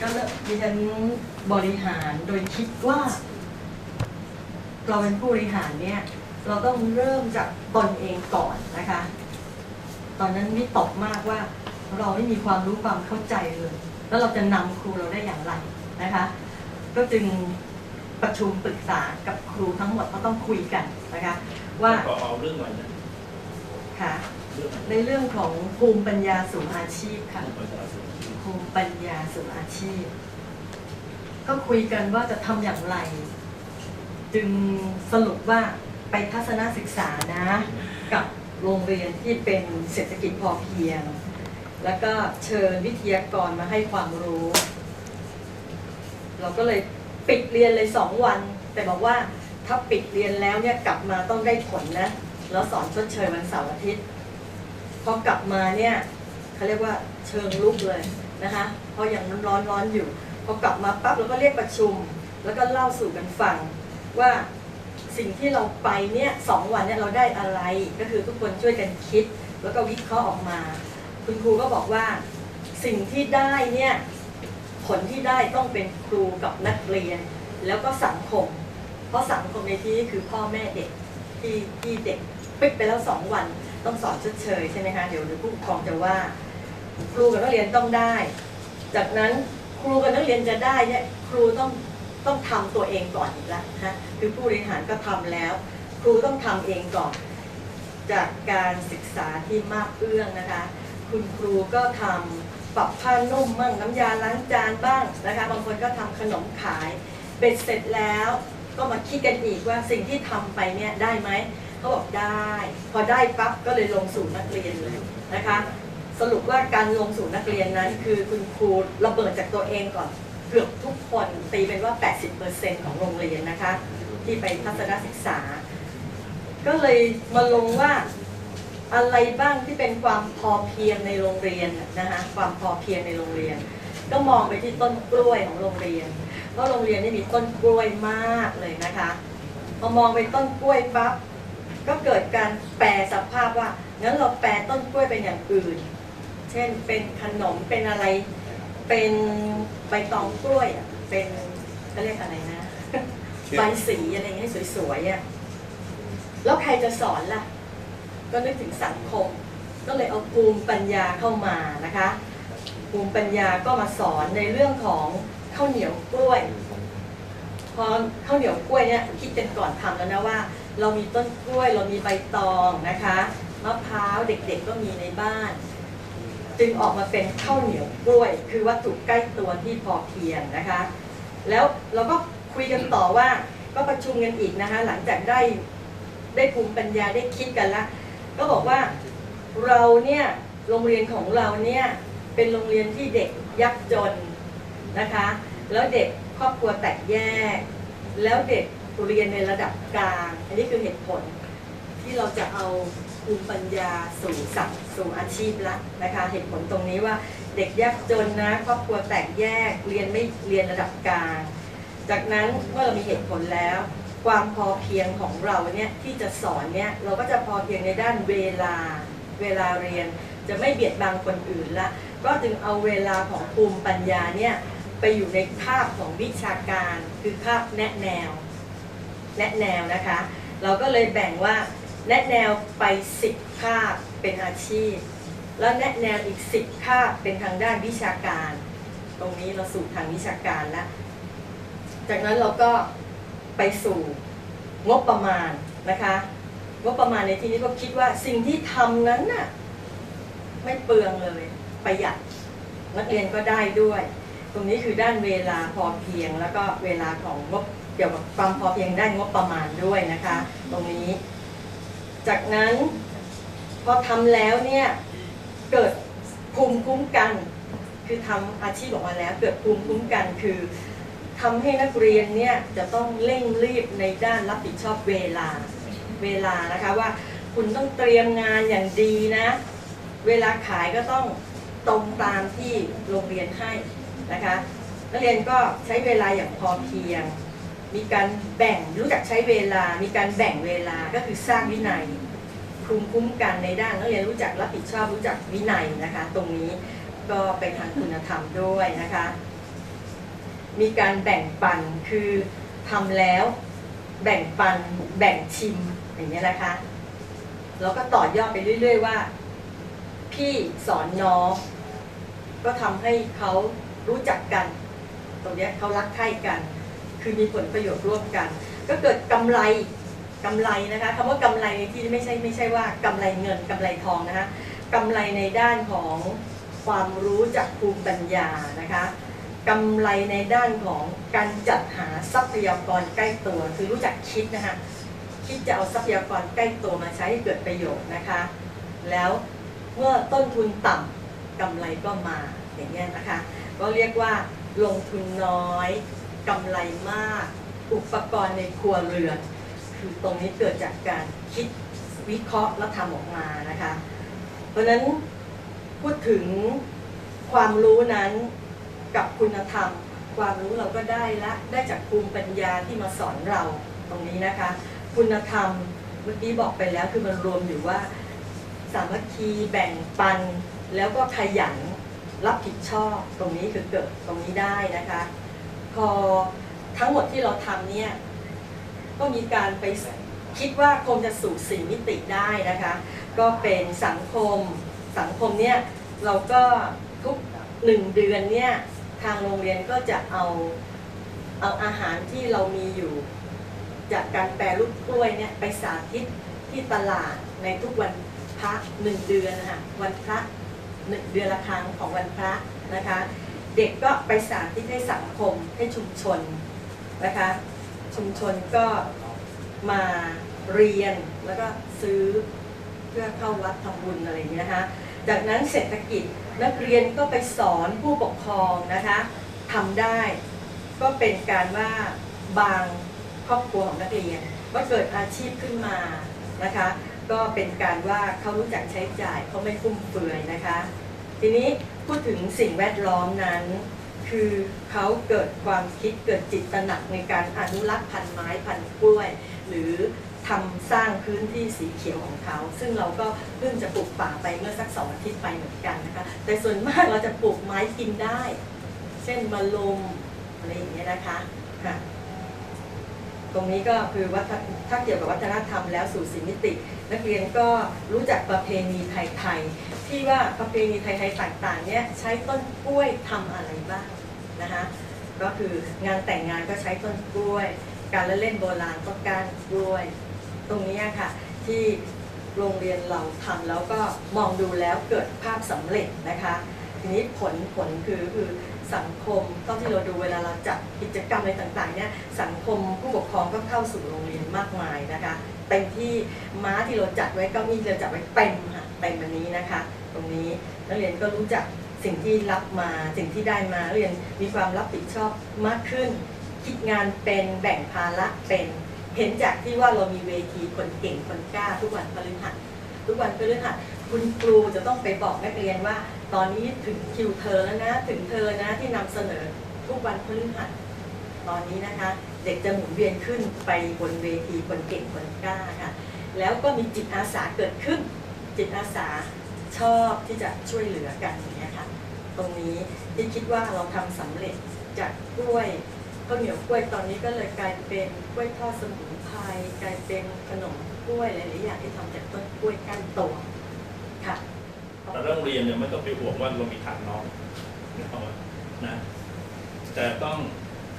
ก็เริ่มดิฉันบริหารโดยคิดว่า เราเป็นผู้บริหารเนี่ย เราต้องเริ่มจากตนเองก่อนนะคะ ตอนนั้นวิตกมากว่าเราไม่มีความรู้ความเข้าใจเลย แล้วเราจะนำครูเราได้อย่างไรนะคะ ก็จึงประชุมปรึกษากับครูทั้งหมดก็ต้องคุยกันนะคะ ว่าขอเอาเรื่องใหม่นะค่ะเรื่องใหม่ในเรื่องของภูมิปัญญาสู่อาชีพค่ะประชาชน ภูมิปัญญาสู่อาชีพ ก็คุยกันว่าจะทำอย่างไร จึงสรุปว่าไปทัศนศึกษานะ กับโรงเรียนที่เป็นเศรษฐกิจพอเพียง แล้วก็เชิญวิทยากรมาให้ความรู้ เราก็เลยปิดเรียนเลยสองวัน แต่บอกว่าถ้าปิดเรียนแล้วเนี่ยกลับมาต้องได้ผลนะ แล้วสอนชดเชยวันเสาร์อาทิตย์พอกลับมาเนี่ยเขาเรียกว่าเชิงลุกเลย นะคะเพราะยังร้อนร้อนอยู่พอกลับมาปั๊บเราก็เรียกประชุม แล้วก็เล่าสู่กันฟังว่าสิ่งที่เราไปเนี่ยสองวันเนี่ยเราได้อะไรก็คือทุกคนช่วยกันคิด แล้วก็วิเคราะห์ออกมา คุณครูก็บอกว่าสิ่งที่ได้เนี่ยผลที่ได้ต้องเป็นครูกับนักเรียน แล้วก็สังคม เพราะสังคมในที่นี้คือพ่อแม่เด็กที่ที่เด็กปิดไปแล้วสองวัน ต้องสอนชดเชยใช่ไหมคะเดี๋ยวเดี๋ยวผู้ปกครองจะว่า ครูกับนักเรียนต้องได้ จากนั้นครูกับนักเรียนจะได้เนี่ยครูต้องต้องทำตัวเองก่อนอีกแล้วนะคือผู้บริหารก็ทำแล้ว ครูต้องทำเองก่อน จากการศึกษาที่มากเอื้องนะคะ คุณครูก็ทำปรับผ้านุ่มมั่งน้ำยาล้างจานบ้างนะคะ บางคนก็ทำขนมขายเบ็ดเสร็จแล้วก็มาคิดกันอีกว่าสิ่งที่ทำไปเนี่ยได้ไหมเขาบอกได้ พอได้ปั๊บก็เลยลงสู่นักเรียนเลยนะคะ สรุปว่าการลงสู่นักเรียนนั้น คือคุณครูระเบิดจากตัวเองก่อนเกือบทุกคนตีเป็นว่า 80%ของโรงเรียนนะคะ ที่ไปทัศนศึกษา ก็เลยมาลงว่าอะไรบ้างที่เป็นความพอเพียงในโรงเรียนนะคะความพอเพียงในโรงเรียน ก็มองไปที่ต้นกล้วยของโรงเรียนเพราะโรงเรียนนี่มีต้นกล้วยมากเลยนะคะพอมองไปต้นกล้วยปั๊บก็เกิดการแปลสภาพว่างั้นเราแปลต้นกล้วยเป็นอย่างอื่น ช่นเป็นขนมเป็นอะไร เป็นใบตองกล้วยอะเป็นเขาเรียกอะไรนะใบสีอะไรอย่างเงี้ยสวยๆอะแล้วใครจะสอนล่ะ ก็นึกถึงสังคม ก็เลยเอาภูมิปัญญาเข้ามานะคะภูมิปัญญาก็มาสอนในเรื่องของข้าวเหนียวกล้วยพอข้าวเหนียวกล้วยเนี่ยคิดกันก่อนทำแล้วนะว่า เรามีต้นกล้วยเรามีใบตองนะคะมะพร้าวเด็กๆก็มีในบ้าน จึงออกมาเป็นข้าวเหนียวกล้วย คือวัตถุใกล้ตัวที่พอเพียงนะคะ แล้วเราก็คุยกันต่อว่าก็ประชุมกันอีกนะคะ หลังจากได้ได้ภูมิปัญญาได้คิดกันละก็บอกว่าเราเนี่ยโรงเรียนของเราเนี่ยเป็นโรงเรียนที่เด็กยากจนนะคะ แล้วเด็กครอบครัวแตกแยก แล้วเด็กเรียนในระดับกลาง อันนี้คือเหตุผลที่เราจะเอา ภูมิปัญญาสู่สังสู่อาชีพละนะคะเหตุผลตรงนี้ว่าเด็กยากจนนะครอบครัวแตกแยกเรียนไม่เรียนระดับกลางจากนั้นเมื่อเรามีเหตุผลแล้ว ความพอเพียงของเราเนี่ยที่จะสอนเนี่ยเราก็จะพอเพียงในด้านเวลาเวลาเรียนจะไม่เบียดบังคนอื่นละก็จึงเอาเวลาของภูมิปัญญาเนี่ยไปอยู่ในคาบของวิชาการ คือคาบแนะแนว แนะแนวนะคะ เราก็เลยแบ่งว่า แนะแนวไป10คาบเป็นอาชีพ แล้วแนะแนวอีก10คาบเป็นทางด้านวิชาการ ตรงนี้เราสู่ทางวิชาการแล้วจากนั้นเราก็ไปสู่งบประมาณนะคะงบประมาณในที่นี้ก็คิดว่าสิ่งที่ทำนั้นน่ะไม่เปลืองเลยประหยัดนักเรียนก็ได้ด้วย ตรงนี้คือด้านเวลาพอเพียง แล้วก็เวลาของงบเกี่ยวกับความพอเพียงด้านงบประมาณด้วยนะคะ ตรงนี้ จากนั้นพอทำแล้วเนี่ยเกิดภูมิคุ้มกัน คือทำอาชีพออกมาแล้ว เกิดภูมิคุ้มกันคือทำให้นักเรียนเนี่ยจะต้องเร่งรีบในด้านรับผิดชอบเวลาเวลานะคะว่าคุณต้องเตรียมงานอย่างดีนะ เวลาขายก็ต้องตรงตามที่โรงเรียนให้นะคะนักเรียนก็ใช้เวลาอย่างพอเพียง มีการแบ่งรู้จักใช้เวลา มีการแบ่งเวลาก็คือสร้างวินัยภูมิคุ้มกันในด้านนักเรียนรู้จักรับผิดชอบรู้จักวินัยนะคะ ตรงนี้ก็เป็นทางคุณธรรมด้วยนะคะ มีการแบ่งปันคือทำแล้วแบ่งปันแบ่งชิมอย่างนี้นะคะแล้วก็ต่อยอดไปเรื่อย ๆ ว่า พี่สอนน้องก็ทำให้เขารู้จักกัน ตรงนี้เขารักใคร่กัน คือมีผลประโยชน์ร่วมกัน ก็เกิดกำไรกำไรนะคะคำว่ากำไรในที่ไม่ใช่ไม่ใช่ว่ากำไรเงินกำไรทองนะคะกำไรในด้านของความรู้จากภูมิปัญญานะคะกำไรในด้านของการจัดหาทรัพยากรใกล้ตัว คือรู้จักคิดนะคะคิดจะเอาทรัพยากรใกล้ตัวมาใช้ให้เกิดประโยชน์นะคะ แล้วเมื่อต้นทุนต่ำกำไรก็มาอย่างนี้ยนะคะ ก็เรียกว่าลงทุนน้อย กำไรมาก อุปกรณ์ในครัวเรือน คือตรงนี้เกิดจากการคิดวิเคราะห์แล้วทำออกมานะคะ เพราะฉะนั้นพูดถึงความรู้นั้นกับคุณธรรม ความรู้เราก็ได้ละได้จากภูมิปัญญาที่มาสอนเราตรงนี้นะคะ คุณธรรมเมื่อกี้บอกไปแล้วคือมันรวมอยู่ว่า สามัคคีแบ่งปัน แล้วก็ขยันรับผิดชอบตรงนี้คือเกิดตรงนี้ได้นะคะ พอทั้งหมดที่เราทำเนี่ยก็มีการไปคิดว่าคงจะสู่สี่มิติได้นะคะ ก็เป็นสังคมสังคมเนี่ยเราก็ทุกหนึ่งเดือนเนี่ยทางโรงเรียนก็จะเอาเอาอาหารที่เรามีอยู่ จากการแปรรูปกล้วยเนี่ยไปสาธิตที่ตลาดในทุกวันพระหนึ่งเดือนนะคะวันพระหนึ่งเดือนละครั้งของวันพระนะคะ เด็กก็ไปสาธิตให้สังคมให้ชุมชนนะคะ ชุมชนก็มาเรียนแล้วก็ซื้อเพื่อเข้าวัดทำบุญอะไรอย่างนี้นะคะจากนั้นเศรษฐกิจนักเรียนก็ไปสอนผู้ปกครองนะคะทำได้ ก็เป็นการว่าบางครอบครัวของนักเรียนก็เกิดอาชีพขึ้นมานะคะ ก็เป็นการว่าเขารู้จักใช้จ่ายเขาไม่ฟุ่มเฟือยนะคะ ทีนี้ พูดถึงสิ่งแวดล้อมนั้น คือเขาเกิดความคิดเกิดจิตตระหนักในการอนุรักษ์พันไม้พันกล้วย หรือทำสร้างพื้นที่สีเขียวของเขา ซึ่งเราก็เพิ่งจะปลูกป่าไปเมื่อสักสองอาทิตย์ไปเหมือนกันนะคะ แต่ส่วนมากเราจะปลูกไม้กินได้ เช่นมะลมอะไรอย่างเงี้ยนะคะค่ะตรงนี้ก็คือวัฒนถ้าเกี่ยวกับวัฒนธรรมแล้วสู่สีมิติ นักเรียนก็รู้จักประเพณีไทยๆที่ว่าประเพณีไทยๆต่างๆเนี่ยใช้ต้นกล้วยทำอะไรบ้างนะคะก็คืองานแต่งงานก็ใช้ต้นกล้วย การละเล่นโบราณก็การกล้วย ตรงนี้ค่ะที่โรงเรียนเราทำแล้วก็มองดูแล้วเกิดภาพสำเร็จนะคะ ทีนี้ผลผลคือคือสังคมเท่าที่เราดูเวลาเราจัดกิจกรรมอะไรต่างๆเนี่ยสังคมผู้ปกครองก็เข้าสู่โรงเรียนมากมายนะคะเต็มที่ม้าที่เราจัดไว้เก้าอี้ที่เราจัดไว้เต็มค่ะเต็มอันนี้นะคะ ตรงนี้นักเรียนก็รู้จักสิ่งที่รับมาสิ่งที่ได้มาเรียนมีความรับผิดชอบมากขึ้น คิดงานเป็นแบ่งภาระเป็นเห็นจากที่ว่าเรามีเวทีคนเก่งคนกล้า ทุกวันพฤหัสทุกวันพฤหัสคุณครูจะต้องไปบอกนักเรียนว่า ตอนนี้ถึงคิวเธอแล้วนะ ถึงเธอนะที่นำเสนอทุกวันพฤหัสตอนนี้นะคะ เด็กจะหมุนเวียนขึ้นไปบนเวทีคนเก่งคนกล้าค่ะ แล้วก็มีจิตอาสาเกิดขึ้น จิตอาสาชอบที่จะช่วยเหลือกันอย่างเงี้ค่ะตรงนี้ที่คิดว่าเราทำสำเร็จจากกล้วยข้าวเหนียวกล้วยตอนนี้ก็เลยกลายเป็นกล้วยทอดสมุนไพรกลายเป็นขนมกล้วยหลายๆอย่างที่ทำจากต้นกล้วยก้านตวค่ะแต่ เรื่องเรียนเนี่ยไม่ต้องไปห่วงว่าเรามีฐานน้องนะครับนะแต่ต้อง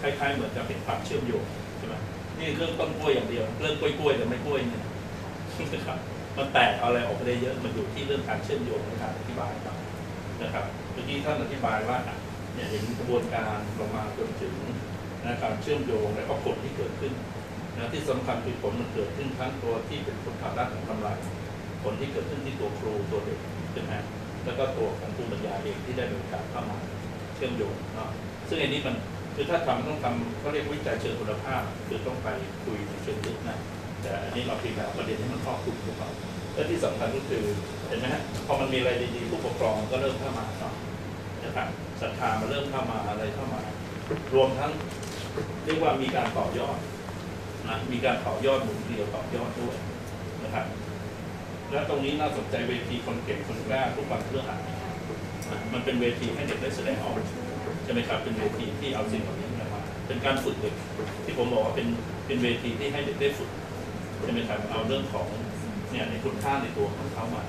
คล้ายๆเหมือนกับเป็นความเชื่อมโยงใช่ไหมนี่เรื่องต้นกล้วยอย่างเดียว เรื่องกล้วยกล้วยๆแต่ไม่กล้วยเนี่ยนะครับมันแตกเอาอะไรออกไปได้เยอะมันอยู่ที่เรื่องการเชื่อมโยงในการอธิบายครับนะครับเมื่อกี้ท่านอธิบายว่าเนี่ยเห็นกระบวนการลงมาจนถึงนะการเชื่อมโยงและก็ผลที่เกิดขึ้นนะที่สำคัญคือผลมันเกิดขึ้นทั้งตัวที่เป็นผลทาด้านของกำไรผลที่เกิดขึ้นที่ตัวครูตัวเด็ก ช่ไหมแล้วก็ตัวของผู้บรรยายเองที่ได้มีโอกาสเข้ามาเชื่อมโยงเนาะซึ่งอันนี้มันคือถ้าทำต้องทำเขาเรียกวิจัยเชิงคุณภาพ คือต้องไปคุยในเชิงลึกนะแต่อันนี้เราพียงแต่เอาประเด็นที่มันครอบคลุมพวกเราและที่สำคัญก็คือเห็นไหมฮะพอมันมีอะไรดีๆผู้ปกครองก็เริ่มเข้ามาเนาะนะครับศรัทธามันเริ่มเข้ามาอะไรเข้ามารวมทั้งเรียกว่ามีการต่อยอดนะมีการต่อยอดหมุนเกลียวต่อยอดด้วยนะครับ และตรงนี้น่าสนใจเวทีคนเก่งคนกล้ทุกวันเพื่อหามันเป็นเวทีให้เด็กได้แสดงออกใช่ไหมครับ เป็นเวทีที่เอาสิ่งเหล่านี้มาเป็นการฝึกเด็กที่ผมบอกว่าเป็นเป็นเวทีที่ให้เด็กได้ฝึกใช่ไหมครับเอาเรื่องของเนี่ยในคุณค่าในตัวของเขามา